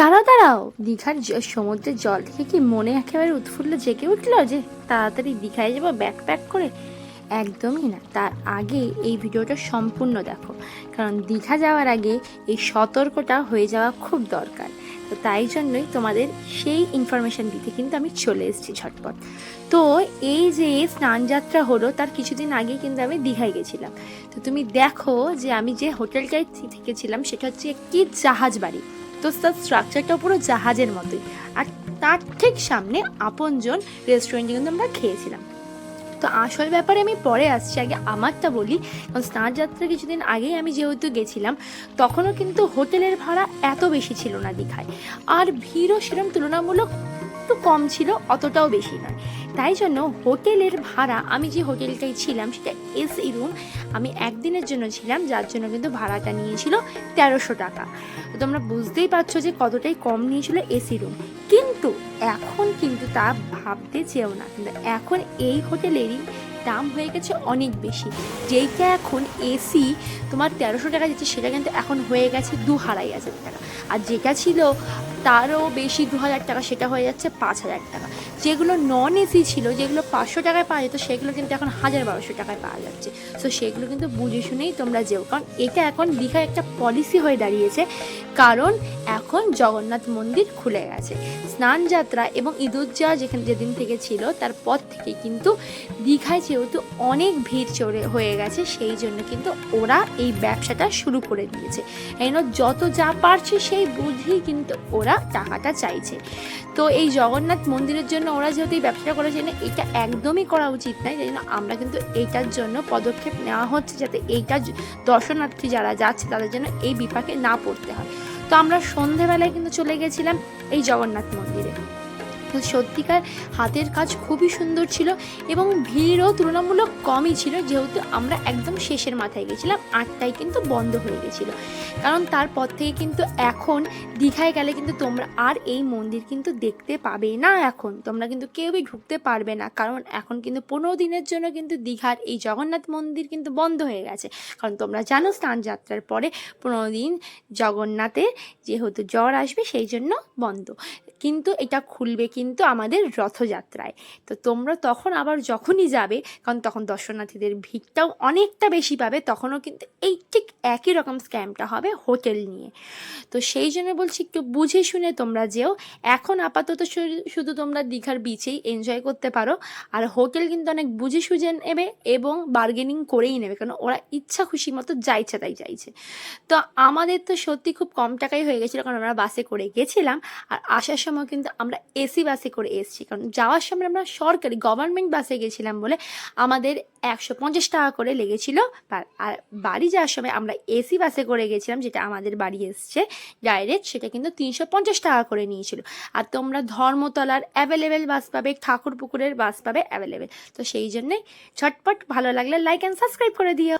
দাঁড়াও দাঁড়াও। দীঘার সমুদ্রের জল থেকে কি মনে একেবারে উৎফুল্ল জেগে উঠল যে তাড়াতাড়ি দীঘায় যাব ব্যাক প্যাক করে? একদমই না। তার আগে এই ভিডিওটা সম্পূর্ণ দেখো। কারণ দীঘা যাওয়ার আগে এই সতর্কটা হয়ে যাওয়া খুব দরকার। তো তাই জন্যই তোমাদের সেই ইনফরমেশন দিতে কিন্তু আমি চলে এসেছি ঝটপট। তো এই যে স্নানযাত্রা হলো, তার কিছুদিন আগে কিন্তু আমি দীঘায় গেছিলাম। তো তুমি দেখো যে আমি যে হোটেলটায় থেকেছিলাম, সেটা হচ্ছে একটি জাহাজ বাড়ি তো তার স্ট্রাকচারটা পুরো জাহাজের মতোই। আর তার ঠিক সামনে আপনজন রেস্টুরেন্টে কিন্তু আমরা খেয়েছিলাম। তো আসল ব্যাপারে আমি পরে আসছি, আগে আমারটা বলি। কারণ স্নান যাত্রা কিছুদিন আগেই আমি যেহেতু গেছিলাম, তখনও কিন্তু হোটেলের ভাড়া এত বেশি ছিল না দীঘায়। আর ভিড়ও সেরকম তুলনামূলক একটু কম ছিল, অতটাও বেশি নয়। তাই জন্য হোটেলের ভাড়া, আমি যে হোটেলটায় ছিলাম সেটা এসি রুম, আমি একদিনের জন্য ছিলাম, যার জন্য কিন্তু ভাড়াটা নিয়েছিল তেরোশো টাকা। তো তোমরা বুঝতেই পারছ যে কতটাই কম নিয়েছিল এসি রুম। কিন্তু এখন কিন্তু তা ভাবতে চেও না। কিন্তু এখন এই হোটেলেরই দাম হয়ে গেছে অনেক বেশি। যেইটা এখন এসি তোমার তেরোশো টাকা যাচ্ছে সেটা কিন্তু এখন হয়ে গেছে দু হাজার টাকা। আর যেটা ছিল তারও বেশি দু হাজার টাকা, সেটা হয়ে যাচ্ছে পাঁচ হাজার টাকা। যেগুলো নন এসি ছিল, যেগুলো পাঁচশো টাকায় পাওয়া যেত, সেগুলো কিন্তু এখন হাজার বারোশো টাকায় পাওয়া যাচ্ছে। সো সেগুলো কিন্তু বুঝে শুনেই তোমরা যেও, কারণ এটা এখন দীঘায় একটা পলিসি হয়ে দাঁড়িয়েছে, কারণ এখন জগন্নাথ মন্দির খুলে গেছে। স্নান যাত্রা এবং ঈদুজ্জা যেখানে যেদিন থেকে ছিল তারপর থেকে কিন্তু দীঘায় যেহেতু অনেক ভিড় চড়ে হয়ে গেছে, সেই জন্য কিন্তু ওরা এই ব্যবসাটা শুরু করে দিয়েছে। এই যত যা পারছে, সেই বুঝেই কিন্তু ওরা টাকাটা চাইছে। তো এই জগন্নাথ মন্দিরের জন্য ওরা যেহেতু এই ব্যবসাটা করেছে না এটা একদমই করা উচিত নয় যাই আমরা কিন্তু এইটার জন্য পদক্ষেপ নেওয়া হচ্ছে যাতে এইটা দর্শনার্থী যারা যাচ্ছে তাদের জন্য এই বিপাকে না পড়তে হয়। তো আমরা সন্ধেবেলায় কিন্তু চলে গেছিলাম এই জগন্নাথ মন্দিরে। সত্যিকার হাতের কাজ খুবই সুন্দর ছিল এবং ভিড়ও তুলনামূলক কমই ছিল, যেহেতু আমরা একদম শেষের মাথায় গেছিলাম, আটটায় কিন্তু বন্ধ হয়ে গেছিল। কারণ তারপর থেকে কিন্তু এখন দীঘায় গেলে কিন্তু তোমরা আর এই মন্দির কিন্তু দেখতে পাবে না এখন। তোমরা কিন্তু কেউই ঢুকতে পারবে না, কারণ এখন কিন্তু পনেরো দিনের জন্য কিন্তু দীঘার এই জগন্নাথ মন্দির কিন্তু বন্ধ হয়ে গেছে। কারণ তোমরা জানো স্নান যাত্রার পরে পনেরো দিন জগন্নাথের যেহেতু জ্বর আসবে, সেই জন্য বন্ধ। কিন্তু এটা খুলবে কিন্তু আমাদের রথযাত্রায়। তো তোমরা তখন আবার যখনই যাবে, কারণ তখন দর্শনার্থীদের ভিড়টাও অনেকটা বেশি পাবে, তখনও কিন্তু এই ঠিক একই রকম স্ক্যামটা হবে হোটেল নিয়ে। তো সেই জন্য বলছি, একটু বুঝে শুনে তোমরা যেও। এখন আপাতত শুধু- তোমরা দীঘার বিচেই এনজয় করতে পারো। আর হোটেল কিন্তু অনেক বুঝে সুঝে নেবে এবং বার্গেনিং করেই নেবে, কারণ ওরা ইচ্ছা খুশি মতো যা ইচ্ছা তাই চাইছে। তো আমাদের তো সত্যি খুব কম টাকাই হয়ে গেছিল, কারণ আমরা বাসে করে গেছিলাম। আর আসার সময় কিন্তু আমরা এসি বাসে করে এসেছি। কারণ যাওয়ার সময় আমরা সরকারি গভর্নমেন্ট বাসে গেছিলাম বলে আমাদের একশো পঞ্চাশ টাকা করে লেগেছিল। আর বাড়ি যাওয়ার সময় আমরা এসি বাসে করে গেছিলাম যেটা আমাদের বাড়ি এসছে ডাইরেক্ট সেটা কিন্তু তিনশো পঞ্চাশ টাকা করে নিয়েছিল। আর তোমরা ধর্মতলার অ্যাভেলেবেল বাস পাবে ঠাকুর পুকুরের বাস পাবে অ্যাভেলেবেল তো সেই জন্যই ঝটপট ভালো লাগলে লাইক অ্যান্ড সাবস্ক্রাইব করে দিও।